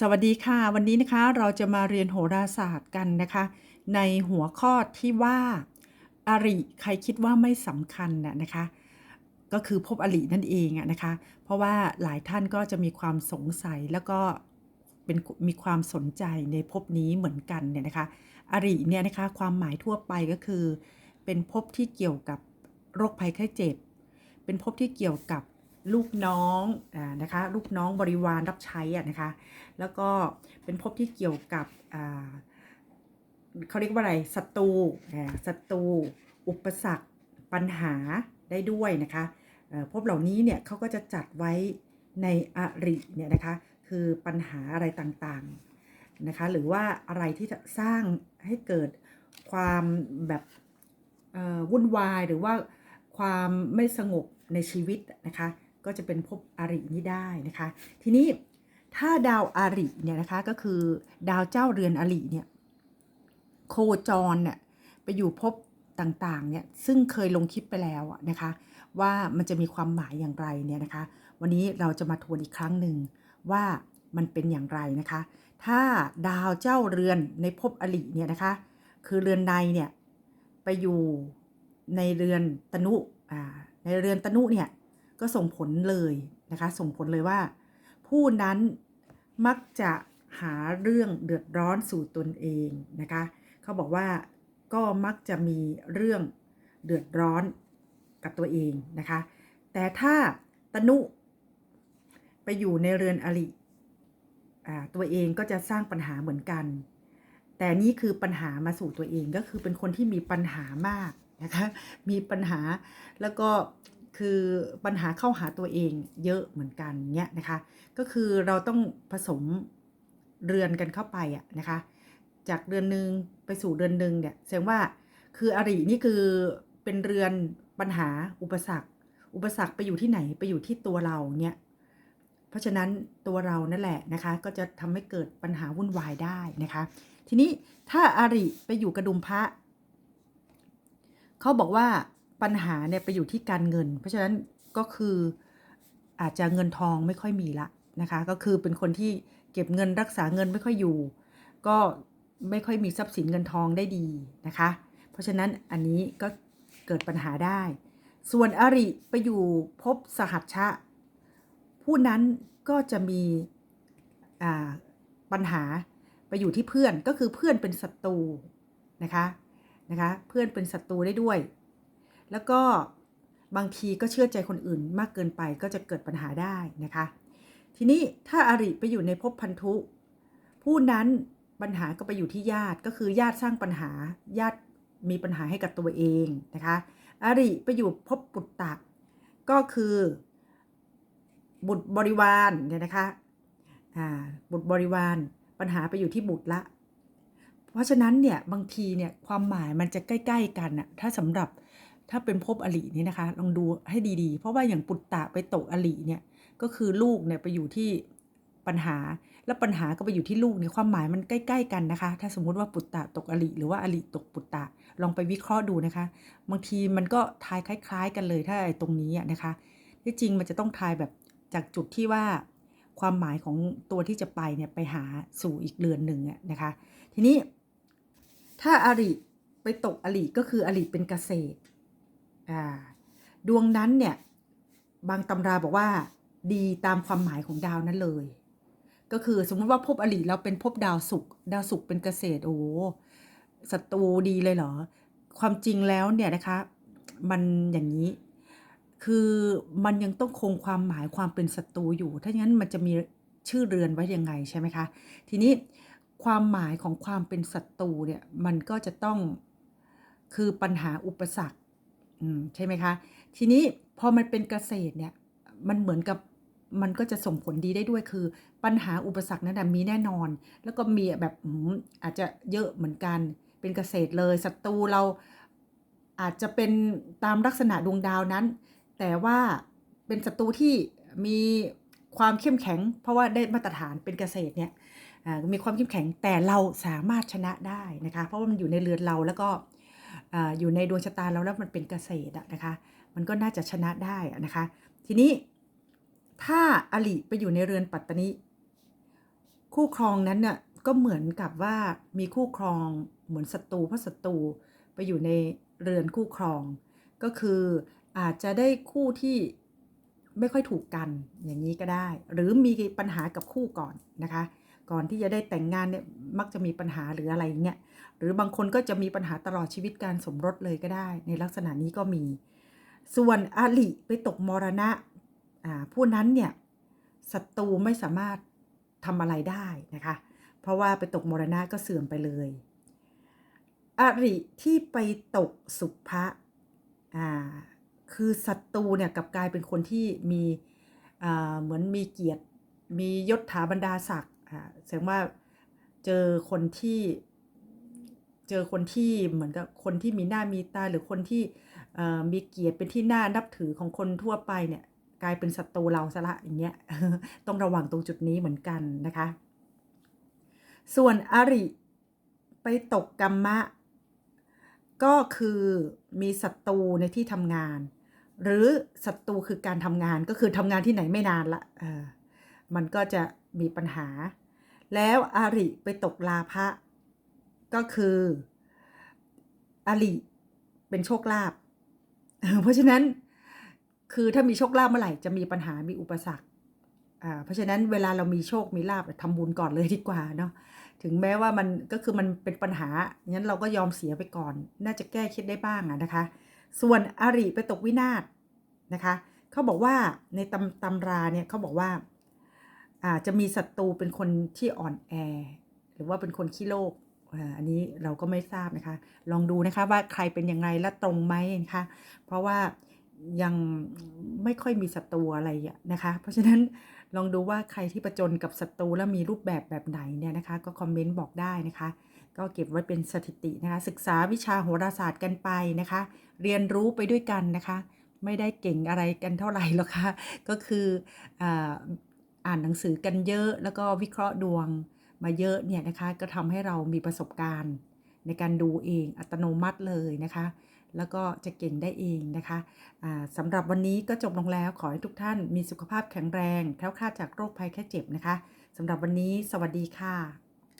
สวัสดีค่ะ วันนี้นะคะเราจะมาเรียนโหราศาสตร์กันนะคะ ในหัวข้อที่ว่าอริใครคิดว่าไม่สำคัญน่ะนะคะ ก็คือภพอรินั่นเองอะนะคะ เพราะว่าหลายท่านก็จะมีความสงสัยแล้วก็เป็นมีความสนใจในภพนี้เหมือนกันเนี่ยนะคะ อริเนี่ยนะคะความหมายทั่วไปก็คือ เป็นภพที่เกี่ยวกับโรคภัยไข้เจ็บ เป็นภพที่เกี่ยวกับ ลูกน้องอ่านะคะลูกน้องบริวารรับใช้อะนะคะ แล้วก็เป็นภพที่เกี่ยวกับอ่าเขาเรียกว่าอะไรศัตรูอ่าศัตรูอุปสรรคปัญหาได้ด้วยนะคะภพเหล่านี้เนี่ยเขาก็จะจัดไว้ในอริเนี่ยนะคะคือปัญหาอะไรต่างๆนะคะหรือว่าอะไรที่จะสร้างให้เกิดความแบบวุ่นวายหรือว่าความไม่สงบในชีวิตนะคะ ก็จะเป็นภพอรินี้ได้นะคะ ทีนี้ถ้าดาวอาริเนี่ยนะคะก็คือดาวเจ้าเรือนอาริเนี่ยโคจรเนี่ยไปอยู่ภพต่างๆเนี่ยซึ่งเคยลงคลิปไปแล้วนะคะ ว่ามันจะมีความหมายอย่างไรเนี่ยนะคะ วันนี้เราจะมาทวนอีกครั้งหนึ่งว่ามันเป็นอย่างไรนะคะ ถ้าดาวเจ้าเรือนในภพอริเนี่ยนะคะ คือเรือนในเนี่ยไปอยู่ในเรือนตนุอ่าในเรือนตนุเนี่ย ก็ส่งผลเลยนะคะ ส่งผลเลยว่า ผู้นั้นมักจะหาเรื่องเดือดร้อนสู่ตนเองนะคะ เขาบอกว่าก็มักจะมีเรื่องเดือดร้อนกับตัวเองนะคะ แต่ถ้าตนุไปอยู่ในเรือนอริตัวเองก็จะสร้างปัญหาเหมือนกัน แต่นี่คือปัญหามาสู่ตัวเองก็คือเป็นคนที่มีปัญหามากนะคะ มีปัญหาแล้วก็ คือปัญหาเข้าหาตัวเองเยอะเหมือนกันเนี่ยนะคะ ก็คือเราต้องผสมเรือนกันเข้าไปอะนะคะ จากเรือนหนึ่งไปสู่เรือนหนึ่งเนี่ยแสดงว่าคืออรินี่คือเป็นเรือนปัญหาอุปสรรค อุปสรรคไปอยู่ที่ไหนไปอยู่ที่ตัวเราเนี่ยเพราะฉะนั้นตัวเรานั่นแหละนะคะ ก็จะทำให้เกิดปัญหาวุ่นวายได้นะคะ ทีนี้ถ้าอาริไปอยู่กระดุมพระเขาบอกว่า ปัญหาเนี่ยไปอยู่ที่การเงิน เพราะฉะนั้นก็คืออาจจะเงินทองไม่ค่อยมีละนะคะ ก็คือเป็นคนที่เก็บเงินรักษาเงินไม่ค่อยอยู่ ก็ไม่ค่อยมีทรัพย์สินเงินทองได้ดีนะคะ เพราะฉะนั้นอันนี้ก็เกิดปัญหาได้ ส่วนอริไปอยู่พบสหัชชะ ผู้นั้นก็จะมีอ่าปัญหาไปอยู่ที่เพื่อนก็คือเพื่อนเป็นศัตรูนะคะนะคะ เพื่อนเป็นศัตรูได้ด้วย แล้วก็บางทีก็เชื่อใจคนอื่นมากเกินไปก็จะเกิดปัญหาได้นะคะ ทีนี้ถ้าอาริไปอยู่ในภพพันธุ ผู้นั้นปัญหาก็ไปอยู่ที่ญาติก็คือญาติสร้างปัญหาญาติมีปัญหาให้กับตัวเองนะคะอาริไปอยู่ภพปุตตะก็คือบุตรบริวารเนี่ยนะคะอ่าบุตรบริวารปัญหาไปอยู่ที่บุตรละ เพราะฉะนั้นเนี่ยบางทีเนี่ยความหมายมันจะใกล้ ๆ กันอะถ้าสำหรับ ถ้าเป็นภพอรินี่นะคะ ลองดูให้ดีๆ เพราะว่าอย่างปุตตะไปตกอริเนี่ยก็คือลูกเนี่ยไปอยู่ที่ปัญหา แล้วปัญหาก็ไปอยู่ที่ลูกเนี่ยความหมายมันใกล้ ๆ กันนะคะ ถ้าสมมุติว่าปุตตะตกอริหรือว่าอริตกปุตตะลองไปวิเคราะห์ดูนะคะ บางทีมันก็ทายคล้าย ๆ กันเลยถ้าไอ้ตรงนี้อะนะคะที่จริงมันจะต้องทายแบบจากจุดที่ว่าความหมายของตัวที่จะไปเนี่ยไปหาสู่อีกเรือนหนึ่งนะคะ ทีนี้ถ้าอริไปตกอริก็คืออริเป็นเกษตร ดวงนั้นเนี่ยบางตำราบอกว่าดีตามความหมายของดาวนั้นเลย ก็คือสมมติว่าภพอริเราเป็นภพดาวศุกร์ดาวศุกร์เป็นเกษตรโอ้โหศัตรูดีเลยเหรอ ความจริงแล้วเนี่ยนะคะ มันอย่างนี้ คือมันยังต้องคงความหมายความเป็นศัตรูอยู่ ถ้าอย่างนั้นมันจะมีชื่อเรือนไว้ยังไงใช่ไหมคะ ทีนี้ความหมายของความเป็นศัตรูเนี่ยมันก็จะต้องคือปัญหาอุปสรรค อืมใช่ไหมคะ ทีนี้พอมันเป็นเกษตรเนี่ย มันเหมือนกับมันก็จะส่งผลดีได้ด้วยคือ ปัญหาอุปสรรคนั้นมีแน่นอน แล้วก็มีแบบอาจจะเยอะเหมือนกัน เป็นเกษตรเลยศัตรูเราอาจจะเป็นตามลักษณะดวงดาวนั้น แต่ว่าเป็นศัตรูที่มีความเข้มแข็ง เพราะว่าได้มาตรฐานเป็นเกษตรเนี่ยมีความเข้มแข็งแต่เราสามารถชนะได้นะคะ เพราะว่ามันอยู่ในเรือนเราแล้วก็ อยู่ในดวงชะตาเราแล้วมันเป็นเกษตรนะคะ มันก็น่าจะชนะได้นะคะ ทีนี้ถ้าอลิไปอยู่ในเรือนปัตตนิคู่ครองนั้นน่ะก็เหมือนกับว่ามีคู่ครองเหมือนศัตรูเพราะศัตรูไปอยู่ในเรือนคู่ครอง ก็คืออาจจะได้คู่ที่ไม่ค่อยถูกกันอย่างนี้ก็ได้ หรือมีปัญหากับคู่ก่อนนะคะ ก่อนที่จะได้แต่งงานเนี่ยมักจะมีปัญหาหรืออะไรอย่างเงี้ยหรือบางคนก็จะมีปัญหาตลอดชีวิตการสมรสเลยก็ได้ ในลักษณะนี้ก็มี ส่วนอาลิไปตกมรณะอ่าผู้นั้นเนี่ยศัตรูไม่สามารถทำอะไรได้นะคะ เพราะว่าไปตกมรณะก็เสื่อมไปเลยอริที่ไปตกสุภะอ่าคือศัตรูเนี่ยกับกลายเป็นคนที่มีเหมือนมีเกียรติ มียศถาบรรดาศักดิ์ อ่าแสดงว่าเจอคนที่เจอคนที่เหมือนกับคนที่มีหน้ามีตาหรือคนที่มีเกียรติเป็นที่น่านับถือของคนทั่วไปเนี่ยกลายเป็นศัตรูเราซะละอย่างเงี้ยต้องระวังตรงจุดนี้เหมือนกันนะคะ ส่วนอริไปตกกรรมะ ก็คือมีศัตรูในที่ทำงาน หรือศัตรูคือการทำงานก็คือทำงานที่ไหนไม่นานละมันก็จะมีปัญหา แล้วอาริไปตกลาภะก็คืออาริเป็นโชคลาภเพราะฉะนั้นคือถ้ามีโชคลาภเมื่อไหร่จะมีปัญหามีอุปสรรคอ่าเพราะฉะนั้นเวลาเรามีโชคมีลาภทำบุญก่อนเลยดีกว่าเนาะถึงแม้ว่ามันก็คือมันเป็นปัญหางั้นเราก็ยอมเสียไปก่อน น่าจะแก้คิดได้บ้างอะนะคะ ส่วนอริไปตกวินาศนะคะเขาบอกว่าในตำตำราเนี่ยเขาบอกว่า อาจจะมีศัตรูเป็นคนที่อ่อนแอ หรือว่าเป็นคนขี้โลกอันนี้เราก็ไม่ทราบนะคะ ลองดูนะคะว่าใครเป็นยังไงและตรงไหมนะคะ เพราะว่ายังไม่ค่อยมีศัตรูอะไรนะคะ เพราะฉะนั้นลองดูว่าใครที่ประจนกับศัตรูแล้วมีรูปแบบแบบไหนเนี่ยนะคะ ก็คอมเมนต์บอกได้นะคะ ก็เก็บไว้เป็นสถิตินะคะ ศึกษาวิชาโหราศาสตร์กันไปนะคะ เรียนรู้ไปด้วยกันนะคะ ไม่ได้เก่งอะไรกันเท่าไหร่หรอกค่ะก็คืออา อ่านหนังสือกันเยอะ แล้วก็วิเคราะห์ดวงมาเยอะเนี่ยนะคะ ก็ทำให้เรามีประสบการณ์ ในการดูเองอัตโนมัติเลยนะคะ แล้วก็จะเก่งได้เองนะคะะสำหรับวันนี้ก็จบลงแล้วขอให้ทุกท่านมีสุขภาพแข็งแรงแคล้วคลาดจากโรคภัยแค่เจ็บนะคะสำหรับวันนี้ สวัสดีค่ะ